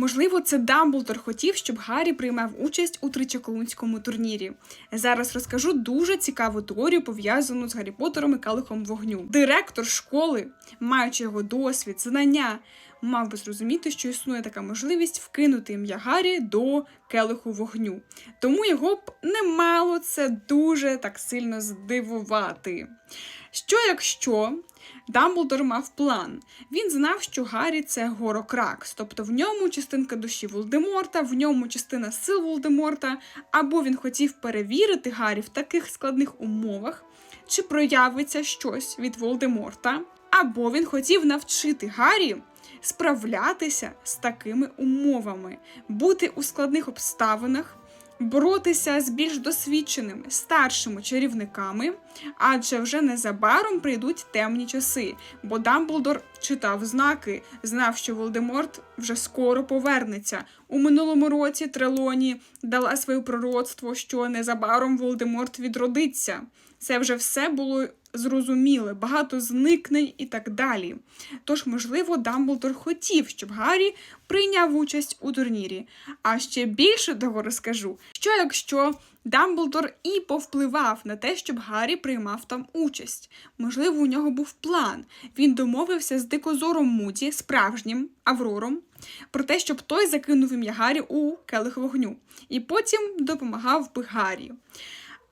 Можливо, це Дамблдор хотів, щоб Гаррі приймав участь у тричаклунському турнірі. Зараз розкажу дуже цікаву теорію, пов'язану з Гаррі Поттером і Калихом вогню. Директор школи, маючи його досвід, знання, мав би зрозуміти, що існує така можливість вкинути ім'я Гаррі до келиху вогню. Тому його б не мало це дуже так сильно здивувати. Що якщо Дамблдор мав план? Він знав, що Гаррі це Горокракс, тобто в ньому частинка душі Волдеморта, в ньому частина сил Волдеморта, або він хотів перевірити Гаррі в таких складних умовах, чи проявиться щось від Волдеморта, або він хотів навчити Гаррі справлятися з такими умовами, бути у складних обставинах, боротися з більш досвідченими старшими чарівниками, адже вже незабаром прийдуть темні часи, бо Дамблдор читав знаки, знав, що Волдеморт вже скоро повернеться. У минулому році Трелоні дала своє пророцтво, що незабаром Волдеморт відродиться. Це вже все було зрозуміле, багато зникнень і так далі. Тож, можливо, Дамблдор хотів, щоб Гаррі прийняв участь у турнірі. А ще більше того розкажу, що якщо Дамблдор і повпливав на те, щоб Гаррі приймав там участь. Можливо, у нього був план. Він домовився з дикозором Муді, справжнім Аврором, про те, щоб той закинув ім'я Гаррі у келих вогню, і потім допомагав би Гаррі.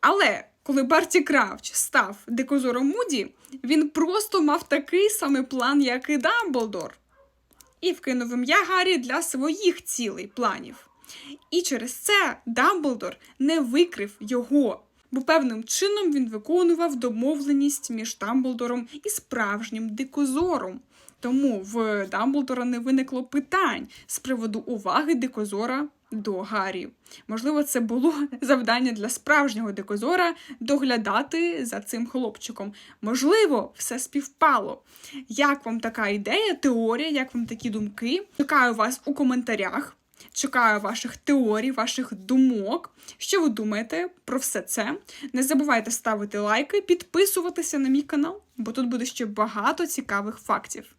Але коли Барті Кравч став дикозором Муді, він просто мав такий самий план, як і Дамблдор, і вкинув ім'я Гаррі для своїх цілей планів. І через це Дамблдор не викрив його, бо певним чином він виконував домовленість між Дамблдором і справжнім дикозором. Тому в Дамблдора не виникло питань з приводу уваги дикозора до Гаррі. Можливо, це було завдання для справжнього дикозора доглядати за цим хлопчиком. Можливо, все співпало. Як вам така ідея, теорія, як вам такі думки? Чекаю вас у коментарях. Чекаю ваших теорій, ваших думок. Що ви думаєте про все це? Не забувайте ставити лайки, підписуватися на мій канал, бо тут буде ще багато цікавих фактів.